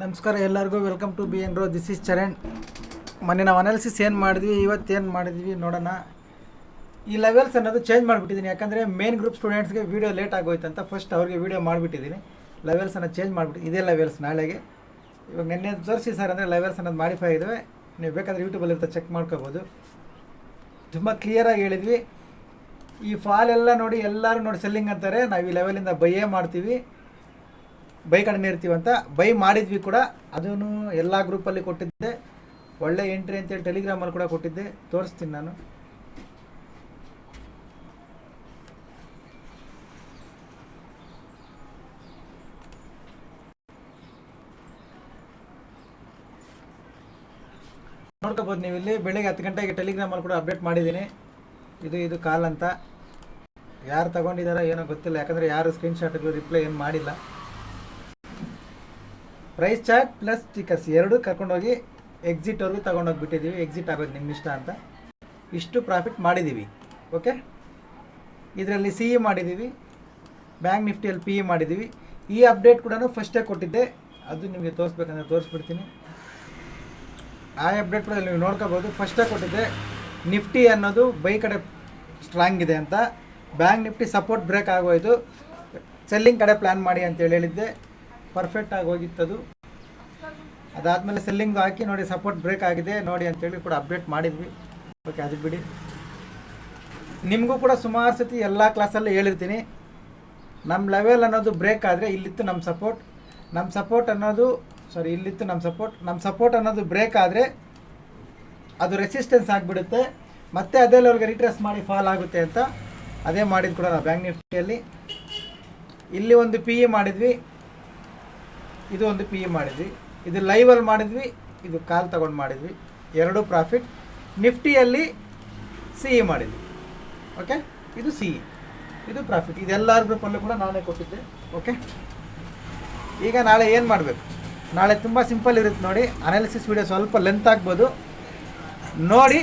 ನಮಸ್ಕಾರ ಎಲ್ಲರಿಗೂ welcome to B N row this is Charan ಮೊನ್ನೆ ನಾವು ಅನಾಲಿಸಿಸ್ ಏನು ಮಾಡಿದ್ವಿ ಇವತ್ತೇನು ಮಾಡಿದ್ವಿ ನೋಡೋಣ. ಈ ಲೆವೆಲ್ಸ್ ಅನ್ನೋದು ಚೇಂಜ್ ಮಾಡಿಬಿಟ್ಟಿದ್ದೀನಿ. ಯಾಕಂದರೆ ಮೇನ್ ಗ್ರೂಪ್ ಸ್ಟೂಡೆಂಟ್ಸ್ಗೆ ವೀಡಿಯೋ ಲೇಟ್ ಆಗೋಯ್ತು ಅಂತ ಫಸ್ಟ್ ಅವ್ರಿಗೆ ವೀಡಿಯೋ ಮಾಡಿಬಿಟ್ಟಿದ್ದೀನಿ. ಲೆವೆಲ್ಸನ್ನು ಚೇಂಜ್ ಮಾಡಿಬಿಟ್ಟು, ಇದೇ ಲೆವೆಲ್ಸ್ ನಾಳೆಗೆ. ಇವಾಗ ನಿನ್ನೆ ತೋರಿಸಿ ಸರ್ ಅಂದರೆ ಲೆವೆಲ್ಸ್ ಅನ್ನೋದು ಮಾಡಿಫೈ ಇದ್ದಾವೆ ನೀವು ಬೇಕಾದರೆ ಯೂಟ್ಯೂಬಲ್ಲಿ ಚೆಕ್ ಮಾಡ್ಕೋಬೋದು. ತುಂಬ ಕ್ಲಿಯರಾಗಿ ಹೇಳಿದ್ವಿ. ಈ ಫಾಲ್ ಎಲ್ಲ ನೋಡಿ ಎಲ್ಲರೂ ನೋಡಿ ಸೆಲ್ಲಿಂಗ್ ಅಂತಾರೆ. ನಾವು ಈ ಲೆವೆಲಿಂದ ಬೈಯೇ ಮಾಡ್ತೀವಿ. ಬೈ ಕಡಿಮೆ ಅಂತ ಬೈ ಮಾಡಿದ್ವಿ ಕೂಡ ಅದನ್ನು ಎಲ್ಲ ಗ್ರೂಪಲ್ಲಿ ಕೊಟ್ಟಿದ್ದೆ. ಒಳ್ಳೆ ಎಂಟ್ರಿ ಅಂತೇಳಿ ಟೆಲಿಗ್ರಾಮಲ್ಲಿ ಕೂಡ ಕೊಟ್ಟಿದ್ದೆ. ತೋರಿಸ್ತೀನಿ ನಾನು. ನೋಡ್ಕೋಬೋದು ನೀವು ಇಲ್ಲಿ. ಬೆಳಿಗ್ಗೆ ಹತ್ತು ಗಂಟೆಗೆ ಟೆಲಿಗ್ರಾಮಲ್ಲಿ ಕೂಡ ಅಪ್ಡೇಟ್ ಮಾಡಿದ್ದೀನಿ. ಇದು ಇದು ಕಾಲ್ ಅಂತ. ಯಾರು ತಗೊಂಡಿದ್ದಾರೋ ಏನೋ ಗೊತ್ತಿಲ್ಲ. ಯಾಕಂದರೆ ಯಾರು ಸ್ಕ್ರೀನ್ಶಾಟ್ಗಳು ರಿಪ್ಲೈ ಏನು ಮಾಡಿಲ್ಲ. ಪ್ರೈಸ್ ಚಾರ್ಟ್ ಪ್ಲಸ್ ಸ್ಟಿಕರ್ಸ್ ಎರಡೂ ಕರ್ಕೊಂಡೋಗಿ ಎಕ್ಸಿಟ್ವರೆಗೂ ತೊಗೊಂಡೋಗಿ ಬಿಟ್ಟಿದ್ದೀವಿ ಎಕ್ಸಿಟ್ ಆಗೋದು ನಿಮ್ಮ ಇಷ್ಟ ಅಂತ. ಇಷ್ಟು ಪ್ರಾಫಿಟ್ ಮಾಡಿದ್ದೀವಿ. ಓಕೆ ಇದರಲ್ಲಿ ಸಿ ಇ ಮಾಡಿದ್ದೀವಿ. ಬ್ಯಾಂಕ್ ನಿಫ್ಟಿಯಲ್ಲಿ ಪಿ ಇ ಮಾಡಿದ್ದೀವಿ. ಈ ಅಪ್ಡೇಟ್ ಕೂಡ ಫಸ್ಟೇ ಕೊಟ್ಟಿದ್ದೆ. ಅದು ನಿಮಗೆ ತೋರಿಸ್ಬೇಕಂದ್ರೆ ತೋರಿಸ್ಬಿಡ್ತೀನಿ. ಆ ಅಪ್ಡೇಟ್ ಕೂಡ ನೀವು ನೋಡ್ಕೋಬೋದು. ಫಸ್ಟೇ ಕೊಟ್ಟಿದ್ದೆ ನಿಫ್ಟಿ ಅನ್ನೋದು ಬೈ ಕಡೆ ಸ್ಟ್ರಾಂಗ್ ಇದೆ ಅಂತ. ಬ್ಯಾಂಕ್ ನಿಫ್ಟಿ ಸಪೋರ್ಟ್ ಬ್ರೇಕ್ ಆಗೋಯ್ತು. ಸೆಲ್ಲಿಂಗ್ ಕಡೆ ಪ್ಲ್ಯಾನ್ ಮಾಡಿ ಅಂತೇಳಿ ಹೇಳಿದ್ದೆ. ಪರ್ಫೆಕ್ಟ್ ಆಗಿ ಹೋಗಿತ್ತದು. ಅದಾದಮೇಲೆ ಸೆಲ್ಲಿಂಗ್ ಹಾಕಿ ನೋಡಿ ಸಪೋರ್ಟ್ ಬ್ರೇಕ್ ಆಗಿದೆ. ನೋಡಿ ಅಂತೇಳಿ ಕೂಡ ಅಪ್ಡೇಟ್ ಮಾಡಿದ್ವಿ. ಓಕೆ ಅದು ಬಿಡಿ. ನಿಮಗೂ ಕೂಡ ಸುಮಾರು ಸತಿ ಎಲ್ಲ ಕ್ಲಾಸಲ್ಲೂ ಹೇಳಿರ್ತೀನಿ. ನಮ್ಮ ಲೆವೆಲ್ ಅನ್ನೋದು ಬ್ರೇಕ್ ಆದರೆ ಇಲ್ಲಿತ್ತು ನಮ್ಮ ಸಪೋರ್ಟ್ ನಮ್ಮ ಸಪೋರ್ಟ್ ಅನ್ನೋದು ಸಾರಿ ಇಲ್ಲಿತ್ತು ನಮ್ಮ ಸಪೋರ್ಟ್ ನಮ್ಮ ಸಪೋರ್ಟ್ ಅನ್ನೋದು ಬ್ರೇಕ್ ಆದರೆ ಅದು ರೆಸಿಸ್ಟೆನ್ಸ್ ಆಗಿಬಿಡುತ್ತೆ. ಮತ್ತೆ ಅದೇ ಲೆವೆಲ್ಗೆ ರಿಟ್ರೆಸ್ ಮಾಡಿ ಫಾಲ್ ಆಗುತ್ತೆ ಅಂತ ಅದೇ ಮಾಡಿದ್ದು ಕೂಡ ನಾವು ಬ್ಯಾಂಕ್ ನಿಫ್ಟಿಯಲ್ಲಿ ಇಲ್ಲಿ ಒಂದು ಪಿ ಇ ಮಾಡಿದ್ವಿ. ಇದು ಒಂದು ಪಿ ಇ ಮಾಡಿದ್ವಿ. ಇದು ಲೈವಲ್ಲಿ ಮಾಡಿದ್ವಿ, ಇದು ಕಾಲ್ ತಗೊಂಡು ಮಾಡಿದ್ವಿ. ಎರಡು ಪ್ರಾಫಿಟ್ ನಿಫ್ಟಿಯಲ್ಲಿ ಸಿ ಇ ಮಾಡಿದ್ವಿ. ಓಕೆ ಇದು ಸಿ ಇ ಇದು ಪ್ರಾಫಿಟ್ ಇದೆಲ್ಲರ ಗ್ರೂಪಲ್ಲೂ ಕೂಡ ನಾನೇ ಕೊಟ್ಟಿದ್ದೆ. ಓಕೆ ಈಗ ನಾಳೆ ಏನು ಮಾಡಬೇಕು? ನಾಳೆ ತುಂಬ ಸಿಂಪಲ್ ಇರುತ್ತೆ ನೋಡಿ. ಅನಾಲಿಸಿಸ್ ವೀಡಿಯೋ ಸ್ವಲ್ಪ ಲೆಂತ್ ಆಗ್ಬೋದು. ನೋಡಿ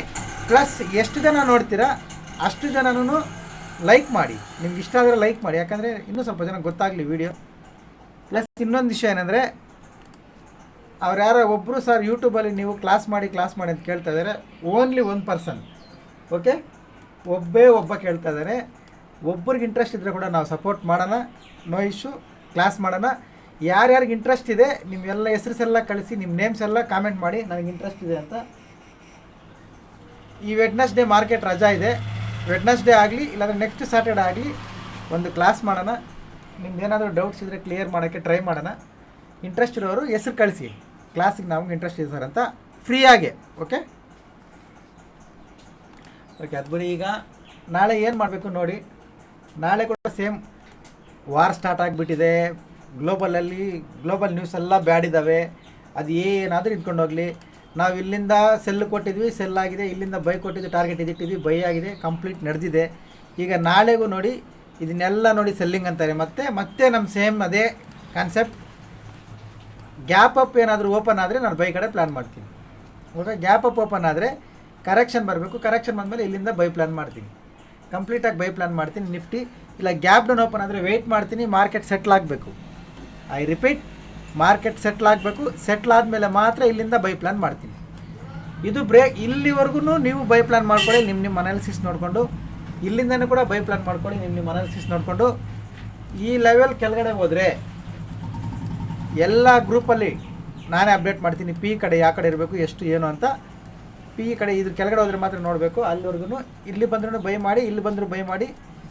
ಪ್ಲಸ್ ಎಷ್ಟು ಜನ ನೋಡ್ತೀರಾ, ಅಷ್ಟು ಜನನೂ ಲೈಕ್ ಮಾಡಿ. ನಿಮ್ಗೆ ಇಷ್ಟ ಆದರೆ ಲೈಕ್ ಮಾಡಿ. ಯಾಕಂದರೆ ಇನ್ನೂ ಸ್ವಲ್ಪ ಜನ ಗೊತ್ತಾಗಲಿ ವಿಡಿಯೋ ಪ್ಲಸ್ ಇನ್ನೊಂದು ವಿಷಯ ಏನಂದರೆ ಅವ್ರು ಯಾರೋ ಒಬ್ಬರು ಸರ್ ಯೂಟ್ಯೂಬಲ್ಲಿ ನೀವು ಕ್ಲಾಸ್ ಮಾಡಿ ಕ್ಲಾಸ್ ಮಾಡಿ ಅಂತ ಕೇಳ್ತಾ ಇದ್ದಾರೆ ಓನ್ಲಿ ಒನ್ ಪರ್ಸನ್ ಓಕೆ ಒಬ್ಬೇ ಒಬ್ಬ ಕೇಳ್ತಾ ಇದ್ದಾರೆ ಒಬ್ರಿಗೆ ಇಂಟ್ರೆಸ್ಟ್ ಇದ್ದರೆ ಕೂಡ ನಾವು ಸಪೋರ್ಟ್ ಮಾಡೋಣ. ನೋ ಇಶ್ಯೂ ಕ್ಲಾಸ್ ಮಾಡೋಣ. ಯಾರ್ಯಾರಿಗೆ ಇಂಟ್ರೆಸ್ಟ್ ಇದೆ, ನಿಮ್ಮೆಲ್ಲ ಹೆಸರುಸೆಲ್ಲ ಕಳಿಸಿ ನಿಮ್ಮ ನೇಮ್ಸ್ ಎಲ್ಲ ಕಾಮೆಂಟ್ ಮಾಡಿ, ನನಗೆ ಇಂಟ್ರೆಸ್ಟ್ ಇದೆ ಅಂತ. ಈ ವೆಡ್ನಸ್ಡೇ ಮಾರ್ಕೆಟ್ ರಜಾ ಇದೆ. ವೆಡ್ನಸ್ಡೇ ಆಗಲಿ, ಇಲ್ಲಾಂದರೆ ನೆಕ್ಸ್ಟ್ ಸ್ಯಾಟರ್ಡೆ ಆಗಲಿ, ಒಂದು ಕ್ಲಾಸ್ ಮಾಡೋಣ. ನಿಮ್ದು ಏನಾದರೂ ಡೌಟ್ಸ್ ಇದ್ದರೆ ಕ್ಲಿಯರ್ ಮಾಡೋಕ್ಕೆ ಟ್ರೈ ಮಾಡೋಣ. ಇಂಟ್ರೆಸ್ಟ್ ಇರೋರು ಹೆಸರು ಕಳಿಸಿ. ಕ್ಲಾಸಿಗೆ ನಮ್ಗೆ ಇಂಟ್ರೆಸ್ಟ್ ಇದೆ ಸರ್ ಅಂತ ಫ್ರೀಯಾಗೆ ಓಕೆ ಓಕೆ ಅದು ಬಿಡಿ ಈಗ ನಾಳೆ ಏನು ಮಾಡಬೇಕು ನೋಡಿ? ನಾಳೆ ಕೂಡ ಸೇಮ್ ವಾರ್ ಸ್ಟಾರ್ಟ್ ಆಗಿಬಿಟ್ಟಿದೆ. ಗ್ಲೋಬಲಲ್ಲಿ ಗ್ಲೋಬಲ್ ನ್ಯೂಸ್ ಎಲ್ಲ ಬ್ಯಾಡ್ ಇದ್ದಾವೆ ಅದು ಏನಾದರೂ ಇದ್ಕೊಂಡೋಗಲಿ ನಾವು ಇಲ್ಲಿಂದ ಸೆಲ್ ಕೊಟ್ಟಿದ್ವಿ ಸೆಲ್ ಆಗಿದೆ. ಇಲ್ಲಿಂದ ಬೈ ಕೊಟ್ಟಿದ್ವಿ ಟಾರ್ಗೆಟ್ ಇದಿಟ್ಟಿದ್ವಿ ಬೈ ಆಗಿದೆ ಕಂಪ್ಲೀಟ್ ನಡೆದಿದೆ. ಈಗ ನಾಳೆಗೂ ನೋಡಿ, ಇದನ್ನೆಲ್ಲ ನೋಡಿ ಸೆಲ್ಲಿಂಗ್ ಅಂತಾರೆ. ಮತ್ತೆ ಮತ್ತೆ ನಮ್ಮ ಸೇಮ್ ಅದೇ ಕಾನ್ಸೆಪ್ಟ್ ಗ್ಯಾಪ್ ಅಪ್ ಏನಾದರೂ ಓಪನ್ ಆದರೆ ನಾನು ಬೈ ಕಡೆ ಪ್ಲ್ಯಾನ್ ಮಾಡ್ತೀನಿ. ಓಕೆ ಗ್ಯಾಪ್ ಅಪ್ ಓಪನ್ ಆದರೆ ಕರೆಕ್ಷನ್ ಬರಬೇಕು. ಕರೆಕ್ಷನ್ ಬಂದಮೇಲೆ ಇಲ್ಲಿಂದ ಬೈ ಪ್ಲ್ಯಾನ್ ಮಾಡ್ತೀನಿ. ಕಂಪ್ಲೀಟಾಗಿ ಬೈ ಪ್ಲ್ಯಾನ್ ಮಾಡ್ತೀನಿ, ನಿಫ್ಟಿ. ಇಲ್ಲ, ಗ್ಯಾಪ್ ಡೌನ್ ಓಪನ್ ಆದರೆ ವೆಯ್ಟ್ ಮಾಡ್ತೀನಿ ಮಾರ್ಕೆಟ್ ಸೆಟ್ಲ್ ಆಗಬೇಕು. ಐ ರಿಪೀಟ್ ಮಾರ್ಕೆಟ್ ಸೆಟ್ಲ್ ಆಗಬೇಕು. ಸೆಟ್ಲ್ ಆದಮೇಲೆ ಮಾತ್ರ ಇಲ್ಲಿಂದ ಬೈ ಪ್ಲ್ಯಾನ್ ಮಾಡ್ತೀನಿ. ಇದು ಬ್ರೇಕ್ ಇಲ್ಲಿವರೆಗೂ ನೀವು ಬೈ ಪ್ಲ್ಯಾನ್ ಮಾಡ್ಕೊಳ್ಳಿ ನಿಮ್ಮ ನಿಮ್ಮ ಅನಾಲಿಸಿಸ್ ನೋಡಿಕೊಂಡು. ಇಲ್ಲಿಂದನೂ ಕೂಡ ಬೈ ಪ್ಲ್ಯಾನ್ ಮಾಡ್ಕೊಳ್ಳಿ ನಿಮ್ಮ ನಿಮ್ಮ ಅನಾಲಿಸಿಸ್ ನೋಡಿಕೊಂಡು. ಈ ಲೆವೆಲ್ ಕೆಳಗಡೆ ಹೋದರೆ ಎಲ್ಲ ಗ್ರೂಪಲ್ಲಿ ನಾನೇ ಅಪ್ಡೇಟ್ ಮಾಡ್ತೀನಿ. ಪಿ ಕಡೆ ಯಾವ ಕಡೆ ಇರಬೇಕು, ಎಷ್ಟು, ಏನು ಅಂತ. ಪಿ ಕಡೆ ಇದ್ರ ಕೆಳಗಡೆ ಹೋದ್ರೆ ಮಾತ್ರ ನೋಡಬೇಕು. ಅಲ್ಲಿವರೆಗೂ ಇಲ್ಲಿ ಬಂದ್ರೂ ಬೈ ಮಾಡಿ, ಇಲ್ಲಿ ಬಂದರೂ ಬೈ ಮಾಡಿ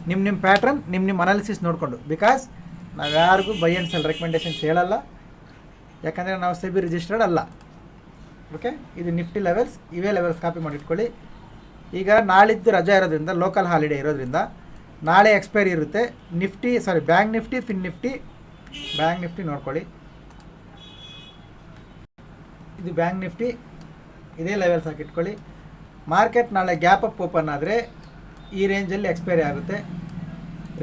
ನಿಮ್ಮ ನಿಮ್ಮ ಪ್ಯಾಟ್ರನ್ ನಿಮ್ಮ ನಿಮ್ಮ ಅನಾಲಿಸಿಸ್ ನೋಡಿಕೊಂಡು. ಬಿಕಾಸ್ ನಾವು ಯಾರಿಗೂ ಬೈ ಆ್ಯಂಡ್ ಸೆಲ್ ರೆಕಮೆಂಡೇಷನ್ಸ್ ಹೇಳಲ್ಲ. ಯಾಕಂದರೆ ನಾವು ಸೆಬಿ ರಿಜಿಸ್ಟರ್ಡ್ ಅಲ್ಲ. ಓಕೆ ಇದು ನಿಫ್ಟಿ ಲೆವೆಲ್ಸ್ ಇವೇ ಲೆವೆಲ್ಸ್ ಕಾಪಿ ಮಾಡಿ ಇಟ್ಕೊಳ್ಳಿ. ಈಗ ನಾಳಿದ್ದು ರಜಾ ಇರೋದ್ರಿಂದ ಲೋಕಲ್ ಹಾಲಿಡೇ ಇರೋದ್ರಿಂದ, ನಾಳೆ ಎಕ್ಸ್ಪೈರಿ ಇರುತ್ತೆ. Nifty sorry bank nifty fin nifty bank nifty ನೋಡ್ಕೊಳ್ಳಿ. ಇದು ಬ್ಯಾಂಕ್ ನಿಫ್ಟಿ, ಇದೇ ಲೆವೆಲ್ಸ್ ಹಾಕಿಟ್ಕೊಳ್ಳಿ ಮಾರ್ಕೆಟ್ ನಾಳೆ ಗ್ಯಾಪ್ ಅಪ್ ಓಪನ್ ಆದರೆ ಈ ರೇಂಜಲ್ಲಿ ಎಕ್ಸ್ಪೈರಿ ಆಗುತ್ತೆ.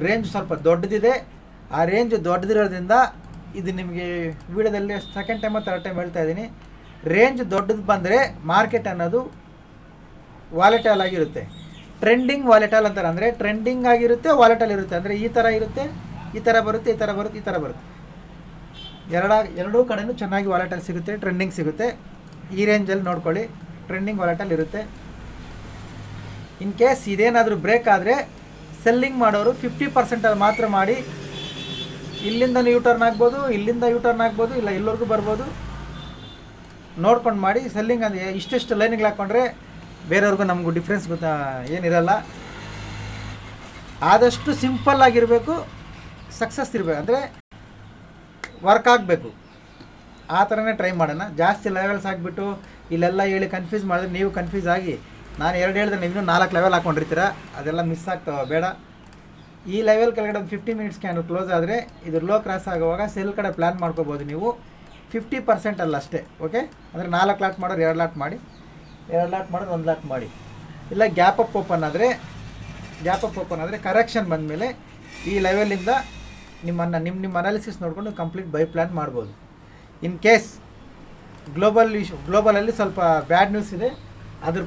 ರೇಂಜ್ ಸ್ವಲ್ಪ ದೊಡ್ಡದಿದೆ. ಆ ರೇಂಜ್ ದೊಡ್ಡದಿರೋದ್ರಿಂದ ಇದು ನಿಮಗೆ ವೀಡಿಯೋದಲ್ಲಿ ಸೆಕೆಂಡ್ ಟೈಮ್ ಥರ್ಡ್ ಟೈಮ್ ಹೇಳ್ತಾ ಇದ್ದೀನಿ. ರೇಂಜ್ ದೊಡ್ಡದು ಬಂದರೆ ಮಾರ್ಕೆಟ್ ಅನ್ನೋದು ವಾಲೆಟಲ್ ಆಗಿರುತ್ತೆ. ಟ್ರೆಂಡಿಂಗ್ ವಾಲೆಟಲ್ ಅಂತಾರೆ. ಅಂದರೆ ಟ್ರೆಂಡಿಂಗ್ ಆಗಿರುತ್ತೆ ವಾಲೆಟಲ್ ಇರುತ್ತೆ. ಅಂದರೆ ಈ ಥರ ಇರುತ್ತೆ, ಈ ಥರ ಬರುತ್ತೆ, ಈ ಥರ ಬರುತ್ತೆ, ಈ ಥರ ಬರುತ್ತೆ. ಎರಡ, ಎರಡೂ ಕಡೆನೂ ಚೆನ್ನಾಗಿ ವಾಲೆಟಲ್ಲಿ ಸಿಗುತ್ತೆ ಟ್ರೆಂಡಿಂಗ್ ಸಿಗುತ್ತೆ. ಈ ರೇಂಜಲ್ಲಿ ನೋಡ್ಕೊಳ್ಳಿ ಟ್ರೆಂಡಿಂಗ್ ವಾಲೆಟಲ್ಲಿ ಇರುತ್ತೆ. ಇನ್ ಕೇಸ್ ಇದೇನಾದರೂ ಬ್ರೇಕ್ ಆದರೆ ಸೆಲ್ಲಿಂಗ್ ಮಾಡೋರು ಫಿಫ್ಟಿ ಪರ್ಸೆಂಟಲ್ಲಿ ಮಾತ್ರ ಮಾಡಿ, ಇಲ್ಲಿಂದ ಯೂ ಟರ್ನ್ ಆಗ್ಬೋದು, ಇಲ್ಲಿಂದ ಯೂ ಟರ್ನ್ ಆಗ್ಬೋದು, ಇಲ್ಲ ಇಲ್ಲಿವರೆಗೂ ಬರ್ಬೋದು. ನೋಡ್ಕೊಂಡು ಮಾಡಿ ಸೆಲ್ಲಿಂಗ್ ಅಂದರೆ ಇಷ್ಟಿಷ್ಟು ಲೈನಿಂಗ್ ಹಾಕ್ಕೊಂಡ್ರೆ ಬೇರೆಯವ್ರಿಗೂ ನಮಗೂ ಡಿಫ್ರೆನ್ಸ್ ಗೊತ್ತಾ, ಏನಿರಲ್ಲ. ಆದಷ್ಟು ಸಿಂಪಲ್ ಆಗಿರಬೇಕು ಸಕ್ಸಸ್ ಇರಬೇಕು. ಅಂದರೆ ವರ್ಕ್ ಆಗಬೇಕು. ಆ ಥರನೇ ಟ್ರೈ ಮಾಡೋಣ. ಜಾಸ್ತಿ ಲೆವೆಲ್ಸ್ ಆಗಿಬಿಟ್ಟು ಇಲ್ಲೆಲ್ಲ ಹೇಳಿ ಕನ್ಫ್ಯೂಸ್ ಮಾಡಿದ್ರೆ ನೀವು ಕನ್ಫ್ಯೂಸ್ ಆಗಿ ನಾನು ಎರಡು ಹೇಳಿದ್ರೆ ಇನ್ನೂ ನಾಲ್ಕು ಲೆವೆಲ್ ಹಾಕ್ಕೊಂಡಿರ್ತೀರ ಅದೆಲ್ಲ ಮಿಸ್ ಆಗ್ತಾವೆ, ಬೇಡ. ಈ ಲೆವೆಲ್ ಕೆಳಗಡೆ ಒಂದು ಫಿಫ್ಟಿ ಮಿನಿಟ್ಸ್ ಕ್ಯಾನ್ ಕ್ಲೋಸ್ ಆದರೆ ಇದು ಲೋ ಕ್ರಾಸ್ ಆಗುವಾಗ ಸೆಲ್ ಕಡೆ ಪ್ಲ್ಯಾನ್ ಮಾಡ್ಕೋಬೋದು ನೀವು. ಫಿಫ್ಟಿ ಪರ್ಸೆಂಟ್ ಅಲ್ಲ ಅಷ್ಟೇ ಓಕೆ ಅಂದರೆ ನಾಲ್ಕು ಲಾಟ್ ಮಾಡೋರು ಎರಡು ಲಾಟ್ ಮಾಡಿ, ಎರಡು ಲಾಟ್ ಮಾಡೋದು ಒಂದು ಲಾಟ್ ಮಾಡಿ. ಇಲ್ಲ ಗ್ಯಾಪ್ ಅಪ್ ಓಪನ್ ಆದರೆ ಗ್ಯಾಪ್ ಅಪ್ ಓಪನ್ ಆದರೆ ಕರೆಕ್ಷನ್ ಬಂದಮೇಲೆ ಈ ಲೆವೆಲಿಂದ ನಿಮ್ಮನ್ನು ನಿಮ್ಮ ನಿಮ್ಮ ಅನಾಲಿಸಿಸ್ ನೋಡಿಕೊಂಡು ಕಂಪ್ಲೀಟ್ ಬೈ ಪ್ಲ್ಯಾನ್ ಮಾಡ್ಬೋದು. ಇನ್ ಕೇಸ್ ಗ್ಲೋಬಲ್ ಇಶ್ಯೂ ಗ್ಲೋಬಲಲ್ಲಿ ಸ್ವಲ್ಪ ಬ್ಯಾಡ್ ನ್ಯೂಸ್ ಇದೆ, ಅದ್ರ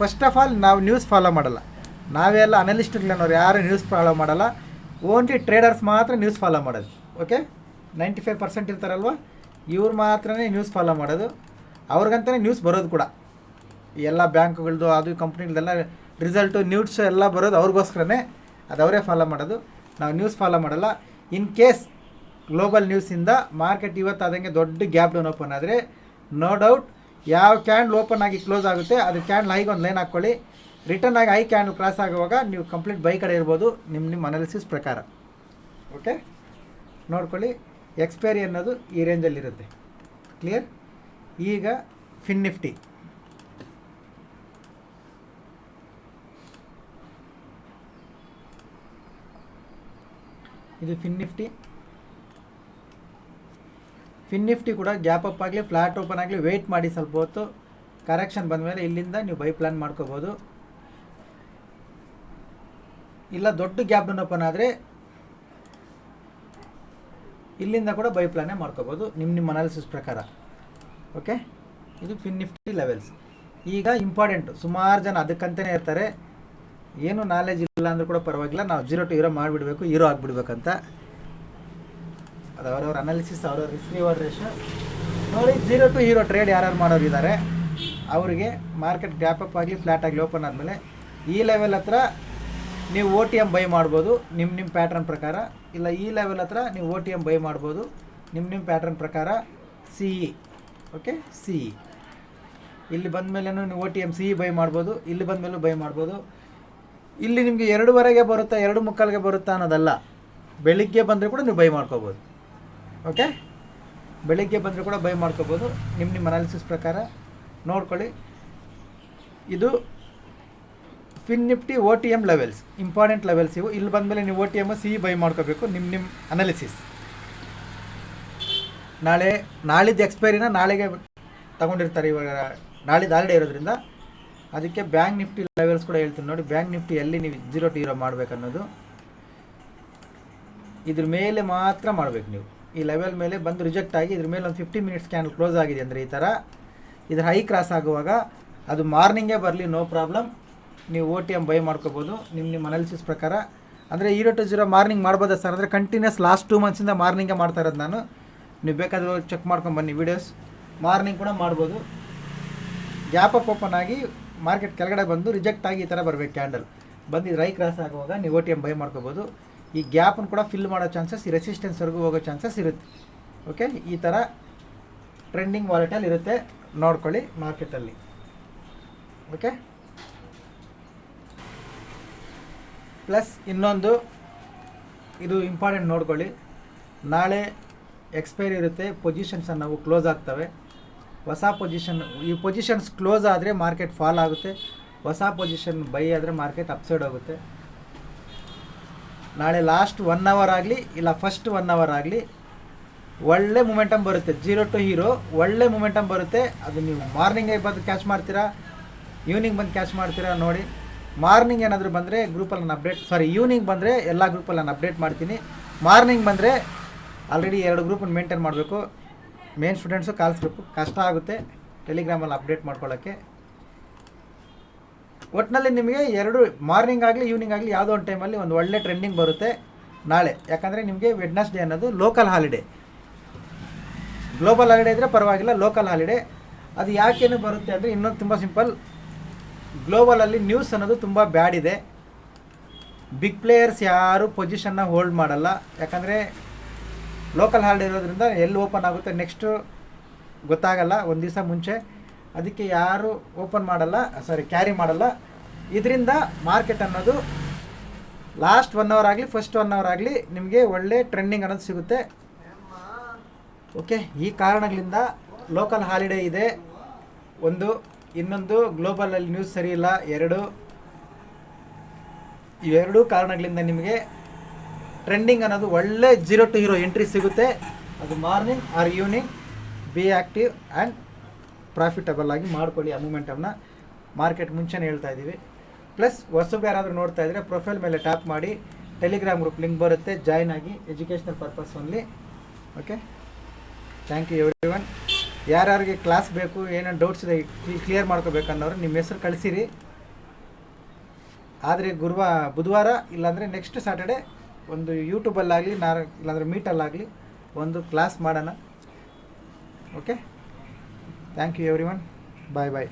ಫಸ್ಟ್ ಆಫ್ ಆಲ್ ನಾವು ನ್ಯೂಸ್ ಫಾಲೋ ಮಾಡಲ್ಲ. ನಾವೆಲ್ಲ ಅನಲಿಸ್ಟ್ಗಳನ್ನೋರು ಯಾರು ನ್ಯೂಸ್ ಫಾಲೋ ಮಾಡಲ್ಲ. ಓನ್ಲಿ ಟ್ರೇಡರ್ಸ್ ಮಾತ್ರ ನ್ಯೂಸ್ ಫಾಲೋ ಮಾಡೋದು. ಓಕೆ ನೈಂಟಿ ಫೈವ್ ಪರ್ಸೆಂಟ್ ಇರ್ತಾರಲ್ವ? ಇವ್ರು ಮಾತ್ರನೇ ನ್ಯೂಸ್ ಫಾಲೋ ಮಾಡೋದು. ಅವ್ರಿಗಂತಲೇ ನ್ಯೂಸ್ ಬರೋದು ಕೂಡ. ಎಲ್ಲ ಬ್ಯಾಂಕ್ಗಳದ್ದು ಅದು ಕಂಪ್ನಿಗಳದೆಲ್ಲ ರಿಸಲ್ಟು ನ್ಯೂಸ್ ಎಲ್ಲ ಬರೋದು ಅವ್ರಿಗೋಸ್ಕರನೇ. ಅದು ಅವರೇ ಫಾಲೋ ಮಾಡೋದು. ನಾವು ನ್ಯೂಸ್ ಫಾಲೋ ಮಾಡಲ್ಲ. ಇನ್ ಕೇಸ್ ಗ್ಲೋಬಲ್ ನ್ಯೂಸಿಂದ ಮಾರ್ಕೆಟ್ ಇವತ್ತು ಅದಂಗೆ ದೊಡ್ಡ ಗ್ಯಾಪ್ ಡೌನ್ ಓಪನ್ ಆದರೆ ನೋ ಡೌಟ್ ಯಾವ ಕ್ಯಾಂಡ್ಲ್ ಓಪನ್ ಆಗಿ ಕ್ಲೋಸ್ ಆಗುತ್ತೆ, ಅದು ಕ್ಯಾಂಡ್ಲ್ ಹೈಗೆ ಒಂದು ಲೈನ್ ಹಾಕ್ಕೊಳ್ಳಿ. ರಿಟರ್ನ್ ಆಗಿ ಹೈ ಕ್ಯಾಂಡ್ಲ್ ಕ್ರಾಸ್ ಆಗುವಾಗ ನೀವು ಕಂಪ್ಲೀಟ್ ಬೈ ಕಡೆ ಇರ್ಬೋದು ನಿಮ್ಮ ನಿಮ್ಮ ಅನಾಲಿಸಿಸ್ ಪ್ರಕಾರ. ಓಕೆ ನೋಡ್ಕೊಳ್ಳಿ ಎಕ್ಸ್ಪೈರಿ ಅನ್ನೋದು ಈ ರೇಂಜಲ್ಲಿರುತ್ತೆ ಕ್ಲಿಯರ್ ಈಗ ಫಿನ್ ನಿಫ್ಟಿ ಇದು ಫಿನ್ ನಿಫ್ಟಿ ಫಿನ್ ನಿಫ್ಟಿ ಕೂಡ ಗ್ಯಾಪ್ ಅಪ್ ಆಗಲಿ ಫ್ಲಾಟ್ ಓಪನ್ ಆಗಲಿ ವೇಟ್ ಮಾಡಿ ಸ್ವಲ್ಪ ಹೊತ್ತು ಕರೆಕ್ಷನ್ ಬಂದ ಮೇಲೆ ಇಲ್ಲಿಂದ ನೀವು ಬೈ ಪ್ಲಾನ್ ಮಾಡ್ಕೋಬೋದು. ಇಲ್ಲ ದೊಡ್ಡ ಗ್ಯಾಪ್ ಡೌನ್ ಓಪನ್ ಆದರೆ ಇಲ್ಲಿಂದ ಕೂಡ ಬೈ ಪ್ಲಾನೇ ಮಾಡ್ಕೋಬೋದು. ನಿಮ್ಮ ನಿಮ್ಮ ಅನಾಲಿಸಿಸ್ ಪ್ರಕಾರ. ಓಕೆ ಇದು ಫಿನ್ ನಿಫ್ಟಿ ಲೆವೆಲ್ಸ್ ಈಗ ಇಂಪಾರ್ಟೆಂಟು ಸುಮಾರು ಜನ ಅದಕ್ಕಂತಲೇ ಇರ್ತಾರೆ. ಏನು ನಾಲೆಜ್ ಇಲ್ಲ ಅಂದರೂ ಕೂಡ ಪರವಾಗಿಲ್ಲ. ನಾವು ಜೀರೋ ಟು ಹೀರೋ ಮಾಡಿಬಿಡ್ಬೇಕು ಹೀರೋ ಆಗಿಬಿಡ್ಬೇಕಂತ. ಅದು ಅವರವ್ರ ಅನಾಲಿಸಿಸ್ ಅವ್ರವ್ರ ರಿಸ್ಕ್ ರಿವರ್ ರೇಷೋ ನೋಡಿ ಜೀರೋ ಟು ಹೀರೋ ಟ್ರೇಡ್ ಯಾರ್ಯಾರು ಮಾಡೋರು ಇದ್ದಾರೆ ಅವರಿಗೆ ಮಾರ್ಕೆಟ್ ಗ್ಯಾಪ್ ಅಪ್ ಆಗಲಿ ಫ್ಲಾಟ್ ಆಗಲಿ ಓಪನ್ ಆದಮೇಲೆ ಈ ಲೆವೆಲ್ ಹತ್ರ ನೀವು ಓ ಟಿ ಎಂ ಬೈ ಮಾಡ್ಬೋದು ನಿಮ್ಮ ನಿಮ್ಮ ಪ್ಯಾಟ್ರನ್ ಪ್ರಕಾರ. ಇಲ್ಲ, ಈ ಲೆವೆಲ್ ಹತ್ರ ನೀವು ಓ ಟಿ ಎಂ ಬೈ ಮಾಡ್ಬೋದು ನಿಮ್ಮ ನಿಮ್ಮ ಪ್ಯಾಟ್ರನ್ ಪ್ರಕಾರ C E okay C E ಇಲ್ಲಿ ಬಂದಮೇಲೆ ನೀವು O T M C E buy ಮಾಡ್ಬೋದು, ಇಲ್ಲಿ ಬಂದಮೇಲೂ ಬೈ ಮಾಡ್ಬೋದು. ಇಲ್ಲಿ ನಿಮಗೆ ಎರಡುವರೆಗೆ ಬರುತ್ತಾ, ಎರಡು ಮುಕ್ಕಾಲಿಗೆ ಬರುತ್ತಾ ಅನ್ನೋದಲ್ಲ. ಬೆಳಿಗ್ಗೆ ಬಂದರೆ ಕೂಡ ನೀವು ಬೈ ಮಾಡ್ಕೋಬೋದು. ಓಕೆ ಬೆಳಿಗ್ಗೆ ಬಂದರೆ ಕೂಡ ಬೈ ಮಾಡ್ಕೋಬೋದು. ನಿಮ್ಮ ನಿಮ್ಮ ಅನಾಲಿಸಿಸ್ ಪ್ರಕಾರ ನೋಡ್ಕೊಳ್ಳಿ. ಇದು Fin Nifty O T M levels important levels ಇವು. ಇಲ್ಲಿ ಬಂದಮೇಲೆ ನೀವು O T M C buy ಮಾಡ್ಕೋಬೇಕು ನಿಮ್ಮ ನಿಮ್ಮ ಅನಾಲಿಸಿಸ್ ನಾಳೆ, ನಾಳಿದ್ದು ಎಕ್ಸ್ಪೈರಿನ ನಾಳೆಗೆ ತಗೊಂಡಿರ್ತಾರೆ ಇವಾಗ, ನಾಳಿದ್ದು ಆಲ್ರೆಡಿ ಇರೋದ್ರಿಂದ. ಅದಕ್ಕೆ ಬ್ಯಾಂಕ್ ನಿಫ್ಟಿ ಲೆವೆಲ್ಸ್ ಕೂಡ ಹೇಳ್ತೀನಿ ನೋಡಿ. ಬ್ಯಾಂಕ್ ನಿಫ್ಟಿ ಎಲ್ಲಿ ನೀವು ಜೀರೋ ಟು ಹೀರೋ ಮಾಡಬೇಕನ್ನೋದು. ಇದ್ರ ಮೇಲೆ ಮಾತ್ರ ಮಾಡಬೇಕು ನೀವು. ಈ ಲೆವೆಲ್ ಮೇಲೆ ಬಂದು ರಿಜೆಕ್ಟ್ ಆಗಿ ಇದ್ರ ಮೇಲೆ ಒಂದು ಫಿಫ್ಟಿ ಮಿನಿಟ್ಸ್ ಕ್ಯಾನಲ್ ಕ್ಲೋಸ್ ಆಗಿದೆ ಅಂದರೆ ಈ ಥರ ಇದ್ರ ಹೈ ಕ್ರಾಸ್ ಆಗುವಾಗ ಅದು ಮಾರ್ನಿಂಗೇ ಬರಲಿ ನೋ ಪ್ರಾಬ್ಲಮ್ ನೀವು ಓ ಟಿ ಎಂ ಬೈ ಮಾಡ್ಕೋಬೋದು. ನಿಮ್ಮ ನಿಮ್ಮ ಅನಾಲಿಸಿಸ್ ಪ್ರಕಾರ. ಅಂದರೆ ಈರೋ ಟು ಜೀರೋ ಮಾರ್ನಿಂಗ್ ಮಾಡ್ಬೋದಾ ಸರ್ ಅಂದರೆ ಕಂಟಿನ್ಯೂಸ್ ಲಾಸ್ಟ್ ಟೂ ಮಂತ್ಸಿಂದ ಮಾರ್ನಿಂಗೇ ಮಾಡ್ತಾ ಇರೋದು ನಾನು. ನೀವು ಬೇಕಾದರೂ ಚೆಕ್ ಮಾಡ್ಕೊಂಡು ಬನ್ನಿ ವೀಡಿಯೋಸ್ ಮಾರ್ನಿಂಗ್ ಕೂಡ ಮಾಡ್ಬೋದು. ಗ್ಯಾಪ್ ಅಪ್ ಓಪನ್ ಆಗಿ ಮಾರ್ಕೆಟ್ ಕೆಳಗಡೆ ಬಂದು ರಿಜೆಕ್ಟ್ ಆಗಿ ಈ ಥರ ಬರಬೇಕು ಕ್ಯಾಂಡಲ್. ಬಂದು ರೈ ಕ್ರಾಸ್ ಆಗುವಾಗ ನೀವು ಓ ಟಿ ಎಂ ಬೈ ಮಾಡ್ಕೋಬೋದು. ಈ ಗ್ಯಾಪನ್ನು ಕೂಡ ಫಿಲ್ ಮಾಡೋ ಚಾನ್ಸಸ್ ಈ ರೆಸಿಸ್ಟೆನ್ಸ್ವರೆಗೂ ಹೋಗೋ ಚಾನ್ಸಸ್ ಇರುತ್ತೆ. ಓಕೆ ಈ ಥರ ಟ್ರೆಂಡಿಂಗ್ ವಾಲೆಟಲ್ಲಿ ಇರುತ್ತೆ. ನೋಡ್ಕೊಳ್ಳಿ ಮಾರ್ಕೆಟಲ್ಲಿ ಓಕೆ ಪ್ಲಸ್ ಇನ್ನೊಂದು, ಇದು ಇಂಪಾರ್ಟೆಂಟ್ ನೋಡ್ಕೊಳ್ಳಿ. ನಾಳೆ ಎಕ್ಸ್ಪೈರಿ ಇರುತ್ತೆ. ಪೊಸಿಷನ್ಸನ್ನು ನಾವು ಕ್ಲೋಸ್ ಆಗ್ತವೆ. ಹೊಸ ಪೊಸಿಷನ್ ಈ ಪೊಸಿಷನ್ಸ್ ಕ್ಲೋಸ್ ಆದರೆ ಮಾರ್ಕೆಟ್ ಫಾಲ್ ಆಗುತ್ತೆ. ಹೊಸ ಪೊಸಿಷನ್ ಬೈ ಆದರೆ ಮಾರ್ಕೆಟ್ ಅಪ್ಸೈಡ್ ಹೋಗುತ್ತೆ. ನಾಳೆ ಲಾಸ್ಟ್ ಒನ್ ಅವರ್ ಆಗಲಿ, ಇಲ್ಲ ಫಸ್ಟ್ ಒನ್ ಅವರ್ ಆಗಲಿ, ಒಳ್ಳೆ ಮೊಮೆಂಟಮ್ ಬರುತ್ತೆ. ಜೀರೋ ಟು ಹೀರೋ ಒಳ್ಳೆ ಮೊಮೆಂಟಮ್ ಬರುತ್ತೆ. ಅದು ನೀವು ಮಾರ್ನಿಂಗೇ ಬಂದು ಕ್ಯಾಚ್ ಮಾಡ್ತೀರಾ? ಈವ್ನಿಂಗ್ ಬಂದು ಕ್ಯಾಚ್ ಮಾಡ್ತೀರಾ? ನೋಡಿ. ಮಾರ್ನಿಂಗ್ ಏನಾದರೂ ಬಂದರೆ ಗ್ರೂಪಲ್ಲಿ ನಾನು ಅಪ್ಡೇಟ್ ಸಾರಿ ಈವ್ನಿಂಗ್ ಬಂದರೆ ಎಲ್ಲ ಗ್ರೂಪಲ್ಲಿ ನಾನು ಅಪ್ಡೇಟ್ ಮಾಡ್ತೀನಿ. ಮಾರ್ನಿಂಗ್ ಬಂದರೆ ಆಲ್ರೆಡಿ ಎರಡು ಗ್ರೂಪನ್ನು ಮೇಂಟೈನ್ ಮಾಡಬೇಕು. ಮೇನ್ ಸ್ಟೂಡೆಂಟ್ಸು ಕಾಲ್ಸ್ ಗ್ರೂಪ್ ಕಷ್ಟ ಆಗುತ್ತೆ ಟೆಲಿಗ್ರಾಮಲ್ಲಿ ಅಪ್ಡೇಟ್ ಮಾಡ್ಕೊಳ್ಳೋಕ್ಕೆ ಒಟ್ಟಿನಲ್ಲಿ ನಿಮಗೆ ಎರಡು ಮಾರ್ನಿಂಗ್ ಆಗಲಿ ಈವ್ನಿಂಗ್ ಆಗಲಿ ಯಾವುದೋ ಒಂದು ಟೈಮಲ್ಲಿ ಒಂದು ಒಳ್ಳೆ ಟ್ರೆಂಡಿಂಗ್ ಬರುತ್ತೆ ನಾಳೆ. ಯಾಕಂದರೆ ನಿಮಗೆ ವೆಡ್ನಸ್ಡೇ ಅನ್ನೋದು ಲೋಕಲ್ ಹಾಲಿಡೇ ಗ್ಲೋಬಲ್ ಹಾಲಿಡೇ ಇದ್ದರೆ ಪರವಾಗಿಲ್ಲ ಲೋಕಲ್ ಹಾಲಿಡೇ ಅದು ಯಾಕೇನು ಬರುತ್ತೆ ಅಂದರೆ ಇನ್ನೊಂದು ತುಂಬ ಸಿಂಪಲ್ ಗ್ಲೋಬಲಲ್ಲಿ ನ್ಯೂಸ್ ಅನ್ನೋದು ತುಂಬ ಬ್ಯಾಡ್ ಇದೆ. ಬಿಗ್ ಪ್ಲೇಯರ್ಸ್ ಯಾರೂ ಪೊಸಿಷನ್ನ ಹೋಲ್ಡ್ ಮಾಡಲ್ಲ. ಯಾಕಂದರೆ ಲೋಕಲ್ ಹಾಲಿಡೇ ಇರೋದ್ರಿಂದ ಎಲ್ಲಿ ಓಪನ್ ಆಗುತ್ತೆ ನೆಕ್ಸ್ಟು ಗೊತ್ತಾಗಲ್ಲ, ಒಂದು ದಿವಸ ಮುಂಚೆ. ಅದಕ್ಕೆ ಯಾರು ಓಪನ್ ಮಾಡಲ್ಲ ಸಾರಿ ಕ್ಯಾರಿ ಮಾಡಲ್ಲ. ಇದರಿಂದ ಮಾರ್ಕೆಟ್ ಅನ್ನೋದು ಲಾಸ್ಟ್ ಒನ್ ಅವರ್ ಆಗಲಿ ಫಸ್ಟ್ ಒನ್ ಅವರ್ ಆಗಲಿ ನಿಮಗೆ ಒಳ್ಳೆ ಟ್ರೆಂಡಿಂಗ್ ಅನ್ನೋದು ಸಿಗುತ್ತೆ. ಓಕೆ ಈ ಕಾರಣಗಳಿಂದ ಲೋಕಲ್ ಹಾಲಿಡೇ ಇದೆ. ಒಂದು, ಇನ್ನೊಂದು ಗ್ಲೋಬಲಲ್ಲಿ ನ್ಯೂಸ್ ಸರಿ ಇಲ್ಲ. ಎರಡು, ಇವೆರಡೂ ಕಾರಣಗಳಿಂದ ನಿಮಗೆ ಟ್ರೆಂಡಿಂಗ್ ಅನ್ನೋದು ಒಳ್ಳೆ ಜೀರೋ ಟು ಹೀರೋ ಎಂಟ್ರಿ ಸಿಗುತ್ತೆ. ಅದು morning, or evening, be active and profitable ಆಗಿ ಮಾಡ್ಕೊಳ್ಳಿ ಆ ಮೂಮೆಂಟನ್ನು ಮಾರ್ಕೆಟ್ ಮುಂಚೆನೇ ಹೇಳ್ತಾ ಇದ್ದೀವಿ. ಪ್ಲಸ್ ಹೊಸಬ್ ಯಾರಾದರೂ ನೋಡ್ತಾ ಇದ್ದರೆ ಪ್ರೊಫೈಲ್ ಮೇಲೆ ಟ್ಯಾಪ್ ಮಾಡಿ, ಟೆಲಿಗ್ರಾಮ್ ಗ್ರೂಪ್ ಲಿಂಕ್ ಬರುತ್ತೆ, ಜಾಯ್ನ್ ಆಗಿ, educational purpose only okay thank you everyone ಯಾರ್ಯಾರಿಗೆ ಕ್ಲಾಸ್ ಬೇಕು, ಏನೇನು ಡೌಟ್ಸ್ ಇದೆ ಕ್ಲಿಯರ್ ಮಾಡ್ಕೋಬೇಕನ್ನೋರು ನಿಮ್ಮ ಹೆಸರು ಕಳಿಸಿರಿ. ಆದರೆ ಗುರುವ ಬುಧವಾರ ಇಲ್ಲಾಂದರೆ ನೆಕ್ಸ್ಟ್ ಸ್ಯಾಟರ್ಡೆ ಒಂದು ಯೂಟ್ಯೂಬಲ್ಲಾಗಲಿ ನಾ ಇಲ್ಲಾಂದರೆ ಮೀಟಲ್ಲಾಗಲಿ ಒಂದು ಕ್ಲಾಸ್ ಮಾಡೋಣ. Okay thank you everyone bye bye